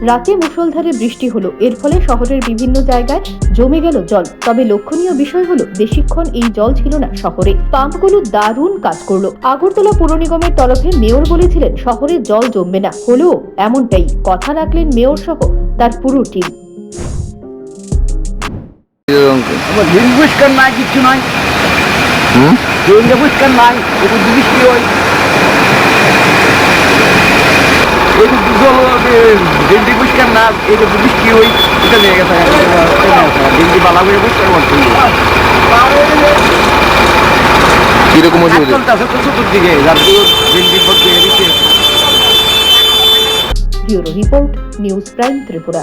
রাতে মুষলধারে বৃষ্টি হলো। এর ফলে শহরের বিভিন্ন জায়গায় জমে গেল জল। তবে লক্ষণীয় বিষয় হলো বেশিক্ষণ এই জল ছিল না শহরে। পাম্পগুলো দারুণ কাজ করল। আগরতলা পুর নিগমের তরফে মেয়র বলেছিলেন শহরে জল জমবে না। হলেও এমনটাই। কথা রাখলেন মেয়র সহ তার পুরো টিম নাই পরিষ্কার নাই। জল ড্রেনটি পরিষ্কার না একটু বৃষ্টি হয় এটা নিয়ে গেছে ড্রেনটি বালা করে পরিষ্কার করতে কীরকম অসুবিধা চলতেছে তো চতুর্দিকে যার গেছে bureau report, news prime Tripura.